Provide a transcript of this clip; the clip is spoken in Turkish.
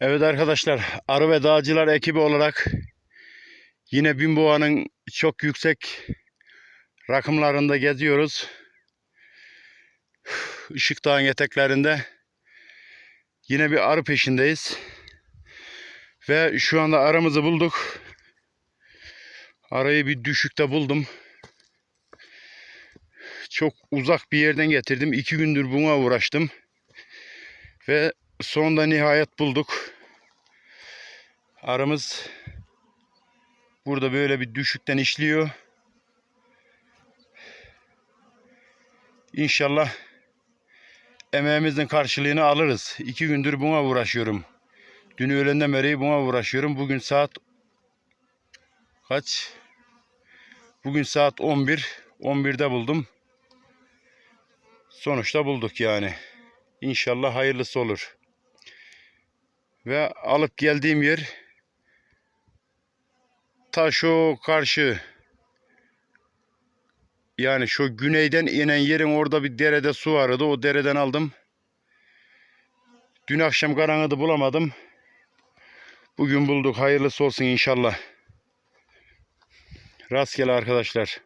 Evet arkadaşlar, Arı ve Dağcılar ekibi olarak yine Binboğa'nın çok yüksek rakımlarında geziyoruz. Işık Dağı'nın eteklerinde yine bir arı peşindeyiz. Ve şu anda arımızı bulduk. Arayı bir düşükte buldum. Çok uzak bir yerden getirdim. İki gündür buna uğraştım. Ve sonunda nihayet bulduk. Arımız burada böyle bir düşükten işliyor. İnşallah emeğimizin karşılığını alırız. İki gündür buna uğraşıyorum. Dün öğlenden beri buna uğraşıyorum. Bugün saat kaç? Bugün saat 11. 11'de buldum. Sonuçta bulduk yani. İnşallah hayırlısı olur. Ve alıp geldiğim yer ta şu karşı yani şu güneyden inen yerin orada bir derede su vardı. O dereden aldım. Dün akşam karanlığı bulamadım. Bugün bulduk. Hayırlısı olsun inşallah. Rastgele arkadaşlar.